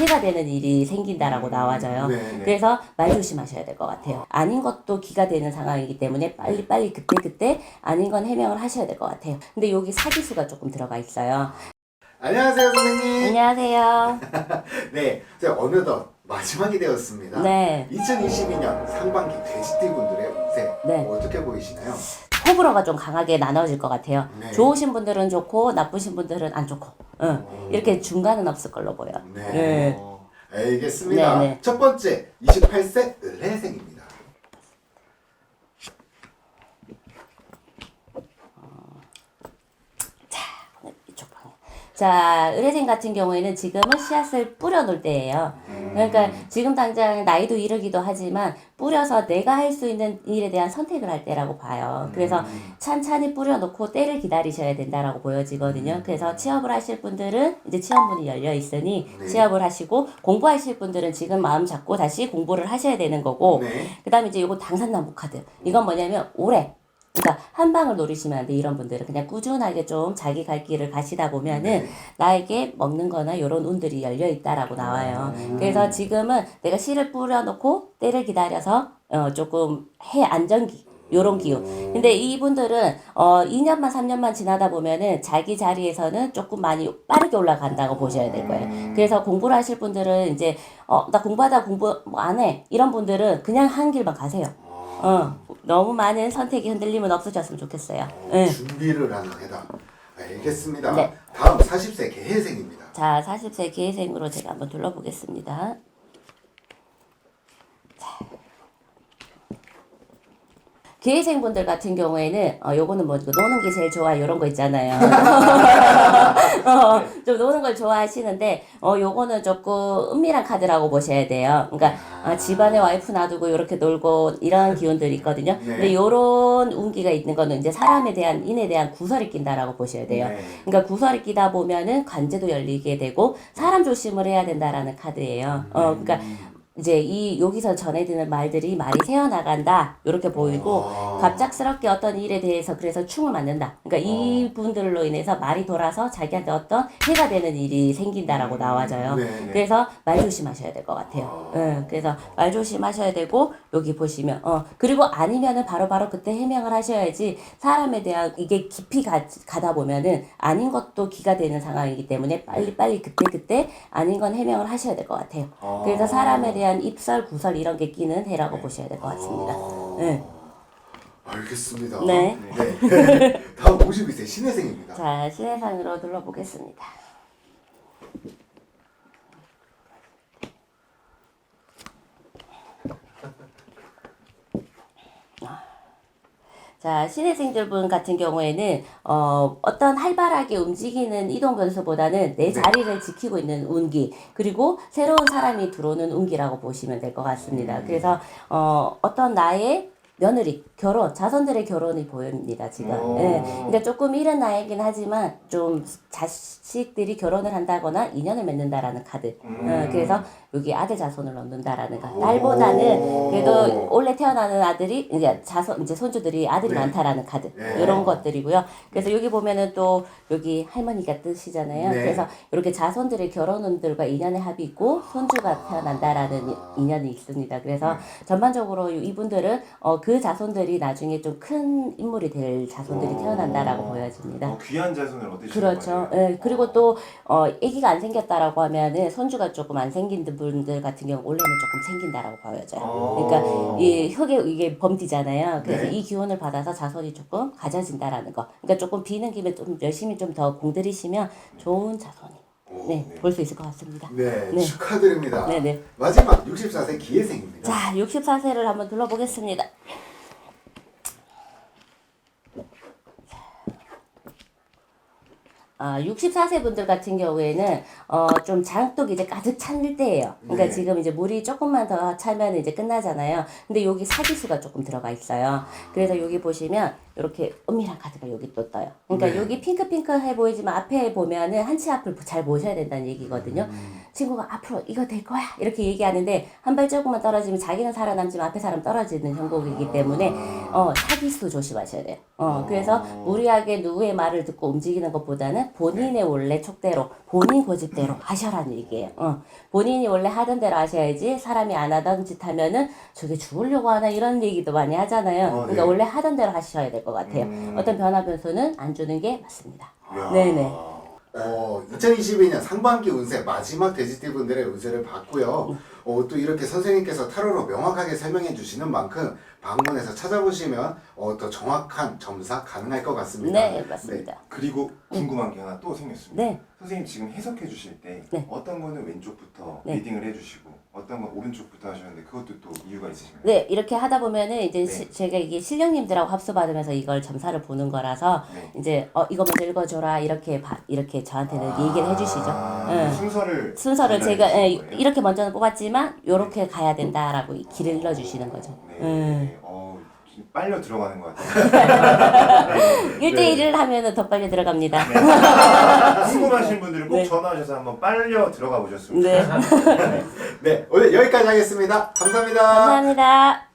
해가 되는 일이 생긴다라고 나와져요. 네, 네. 그래서 말 조심하셔야 될 것 같아요. 아닌 것도 기가 되는 상황이기 때문에 빨리 빨리 그때 그때 아닌 건 해명을 하셔야 될 것 같아요. 근데 여기 사기수가 조금 들어가 있어요. 안녕하세요, 선생님. 안녕하세요. 네, 이제 어느덧 마지막이 되었습니다. 네. 2022년 상반기 돼지띠 분들의 운세 네. 어떻게 보이시나요? 호불호가 좀 강하게 나눠질 것 같아요. 네. 좋으신 분들은 좋고 나쁘신 분들은 안 좋고, 응. 이렇게 중간은 없을 걸로 보여. 네. 네. 알겠습니다. 네, 네. 첫 번째 28세 을해생입니다. 이쪽 방향. 자, 의뢰생 같은 경우에는 지금은 씨앗을 뿌려 놓을 때예요. 그러니까 지금 당장 나이도 이르기도 하지만 뿌려서 내가 할 수 있는 일에 대한 선택을 할 때라고 봐요. 그래서 찬찬히 뿌려놓고 때를 기다리셔야 된다라고 보여지거든요. 그래서 취업을 하실 분들은 이제 취업문이 열려 있으니 네. 취업을 하시고 공부하실 분들은 지금 마음 잡고 다시 공부를 하셔야 되는 거고 네. 그다음에 이제 요거 당산나무 카드. 이건 뭐냐면 올해 그러니까 한 방을 노리시면 안 돼. 이런 분들은 그냥 꾸준하게 좀 자기 갈 길을 가시다 보면은 네. 나에게 먹는 거나 이런 운들이 열려 있다라고 나와요. 그래서 지금은 내가 씨를 뿌려놓고 때를 기다려서 어 조금 해 안정기 요런 기운. 근데 이분들은 어 2년만 3년만 지나다 보면은 자기 자리에서는 조금 많이 빠르게 올라간다고 보셔야 될 거예요. 그래서 공부를 하실 분들은 이제 어 나 공부하다 공부 뭐 안 해. 이런 분들은 그냥 한 길만 가세요. 어, 너무 많은 선택이 흔들림은 없으셨으면 좋겠어요. 응. 준비를 하는 해다. 알겠습니다. 네. 다음 40세 개해생입니다. 자, 40세 기회생으로 제가 한번 둘러보겠습니다. 기회생분들 같은 경우에는 어 요거는 뭐 노는 게 제일 좋아 이런 거 있잖아요. 어, 좀 노는 걸 좋아하시는데 어 요거는 조금 은밀한 카드라고 보셔야 돼요. 그러니까 어, 집안에 와이프 놔두고 이렇게 놀고 이런 기운들이 있거든요. 네. 근데 요런 운기가 있는 거는 이제 사람에 대한 인에 대한 구설이 낀다라고 보셔야 돼요. 네. 그러니까 구설이 끼다 보면은 관제도 열리게 되고 사람 조심을 해야 된다라는 카드예요. 어, 그러니까 이제 이 여기서 전해드는 말들이 말이 새어 나간다 이렇게 보이고 아. 갑작스럽게 어떤 일에 대해서 그래서 충을 맞는다. 그러니까 이 분들로 인해서 말이 돌아서 자기한테 어떤 해가 되는 일이 생긴다라고 나와져요. 네, 네. 그래서 말 조심하셔야 될 것 같아요. 응, 그래서 말 조심하셔야 되고 여기 보시면 어 그리고 아니면은 바로 바로 그때 해명을 하셔야지 사람에 대한 이게 깊이 가, 가다 보면은 아닌 것도 기가 되는 상황이기 때문에 빨리 빨리 그때 그때 아닌 건 해명을 하셔야 될 것 같아요. 아. 그래서 사람에 대한 입설 구설 이런 게 끼는 해라고 보셔야 될 것 같습니다. 아. 네. 알겠습니다. 네. 네. 다음 52세 신혜생입니다. 자 신해상으로 둘러보겠습니다. 자, 신혜생들분 같은 경우에는, 어, 어떤 활발하게 움직이는 이동 변수보다는 내 자리를 지키고 있는 운기, 그리고 새로운 사람이 들어오는 운기라고 보시면 될 것 같습니다. 그래서, 어, 어떤 나의 며느리, 결혼, 자손들의 결혼이 보입니다, 지금. 오. 예. 그러니까 조금 이른 나이긴 하지만, 좀 자식들이 결혼을 한다거나 인연을 맺는다라는 카드. 어, 그래서 여기 아들 자손을 얻는다라는 거. 딸보다는 그래도 원래 태어나는 아들이 이제 자손 이제 손주들이 아들이 네. 많다라는 카드 네. 이런 것들이고요. 그래서 여기 보면은 또 여기 할머니가 뜻이잖아요. 네. 그래서 이렇게 자손들의 결혼운들과 인연의 합이 있고 손주가 태어난다라는 이- 인연이 있습니다. 그래서 네. 전반적으로 이분들은 어, 그 자손들이 나중에 좀 큰 인물이 될 자손들이 태어난다라고 보여집니다. 어, 귀한 자손을 얻으시는 그렇죠. 거예요. 예, 그리고 또, 어, 아기가 안 생겼다라고 하면은 손주가 조금 안 생긴 분들 같은 경우 원래는 조금 생긴다라고 보여져요. 어. 그러니까 이 흙에 이게 범띠잖아요. 그래서 네. 이 기운을 받아서 자손이 조금 가져진다라는 거. 그러니까 조금 비는 김에 좀 열심히 좀 더 공들이시면 좋은 자손이 네, 볼 수 있을 것 같습니다. 네, 네. 축하드립니다. 네, 네. 마지막 64세 기혜생입니다. 자, 64세를 한번 둘러보겠습니다. 아, 64세 분들 같은 경우에는 어, 좀 장독이 이제 가득 찰 때예요. 그러니까 네. 지금 이제 물이 조금만 더 차면 이제 끝나잖아요. 근데 여기 사기수가 조금 들어가 있어요. 그래서 여기 보시면 이렇게 은밀한 카드가 여기 또 떠요. 그러니까 네. 여기 핑크핑크해 보이지만 앞에 보면은 한치 앞을 잘 보셔야 된다는 얘기거든요. 음. 친구가 앞으로 이거 될 거야 이렇게 얘기하는데 한 발자국만 떨어지면 자기는 살아남지만 앞에 사람 떨어지는 형국이기 때문에 어 사기수 조심하셔야 돼요. 어 그래서 무리하게 누구의 말을 듣고 움직이는 것보다는 본인의 원래 촉대로 본인 고집대로 하셔라는 얘기예요. 어 본인이 원래 하던 대로 하셔야지 사람이 안 하던 짓 하면은 저게 죽으려고 하나 이런 얘기도 많이 하잖아요. 어, 그러니까 네. 원래 하던 대로 하셔야 될것 같아요. 음. 어떤 변화 변수는 안 주는 게 맞습니다. 이야. 네네. 어, 2022년 상반기 운세 마지막 돼지띠 분들의 운세를 봤고요. 어, 또 이렇게 선생님께서 타로로 명확하게 설명해 주시는 만큼 방문해서 찾아보시면 어, 더 정확한 점사 가능할 것 같습니다. 네 맞습니다. 그리고 궁금한 게 하나 또 생겼습니다. 네. 선생님 지금 해석해 주실 때 네. 어떤 거는 왼쪽부터 네. 리딩을 해 주시고 어떤 건 오른쪽부터 하셨는데 그것도 또 이유가 있으신가요? 네, 이렇게 하다 보면은 이제 네. 시- 제가 이게 실령님들하고 합수 받으면서 이걸 점사를 보는 거라서 네. 이제 어 이거 먼저 읽어줘라 이렇게 바, 이렇게 저한테는 얘기를 해주시죠. 아, 응. 순서를 순서를 제가 예? 이렇게 먼저는 뽑았지만 요렇게 가야 된다라고 이 길을 일러주시는 거죠. 네. 음. 어, 빨려 들어가는 것 같아요. 네. 1대1을 하면은 더 빨리 들어갑니다. 궁금하신 분들은 꼭 네. 전화하셔서 한번 빨려 들어가 보셨으면 네, 좋겠습니다. 네, 오늘 여기까지 하겠습니다. 감사합니다. 감사합니다.